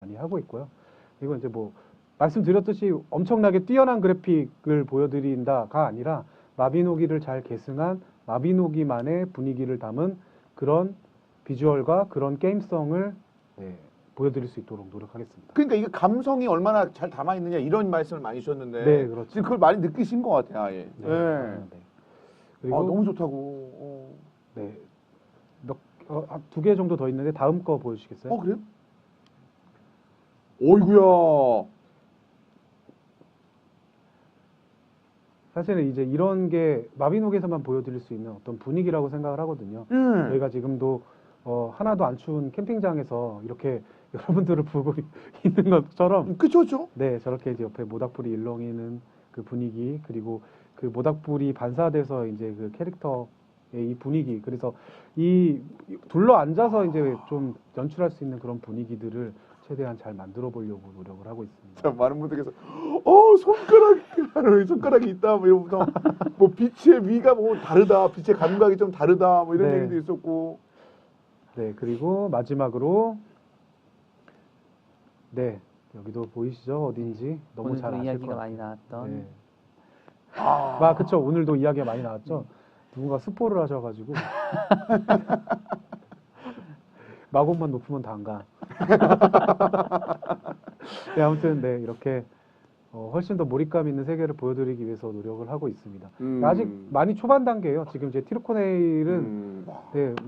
많이 하고 있고요. 이거 이제 뭐 말씀드렸듯이 엄청나게 뛰어난 그래픽을 보여드린다가 아니라 마비노기를 잘 계승한 마비노기만의 분위기를 담은 그런 비주얼과 그런 게임성을 네, 보여드릴 수 있도록 노력하겠습니다. 그러니까 이게 감성이 얼마나 잘 담아 있느냐 이런 말씀을 많이 주셨는데 네, 그렇죠. 지금 그걸 많이 느끼신 것 같아요. 아예. 네. 네. 네. 아, 그리고 너무 좋다고. 어, 네. 어, 두개 정도 더 있는데 다음 거 보여주시겠어요? 어 그래요? 어이구야. 사실은 이제 이런 게 마비노기에서만 보여드릴 수 있는 어떤 분위기라고 생각을 하거든요. 음. 저희가 지금도 어, 하나도 안 추운 캠핑장에서 이렇게 여러분들을 보고 있는 것처럼 그쵸 그쵸. 네 저렇게 이제 옆에 모닥불이 일렁이는 그 분위기 그리고 그 모닥불이 반사돼서 이제 그 캐릭터의 이 분위기 그래서 이 둘러 앉아서 이제 좀 연출할 수 있는 그런 분위기들을 최대한 잘 만들어 보려고 노력을 하고 있습니다. 참 많은 분들께서 어 손가락 손가락이 있다 뭐 이러면서 뭐 빛의 위가 뭐 다르다 빛의 감각이 좀 다르다 뭐 이런 네. 얘기도 있었고 네 그리고 마지막으로 네 여기도 보이시죠 어딘지 너무 잘 아실 것 이야기가 같아요. 많이 나왔던 네. 아, 아, 그쵸. 오늘도 이야기가 많이 나왔죠. 누군가 스포를 하셔가지고. 마곡만 높으면 다 안 가. 네, 아무튼, 네, 이렇게, 어, 훨씬 더 몰입감 있는 세계를 보여드리기 위해서 노력을 하고 있습니다. 음. 아직 많이 초반 단계예요. 지금 이제 티르코네일은, 음. 네,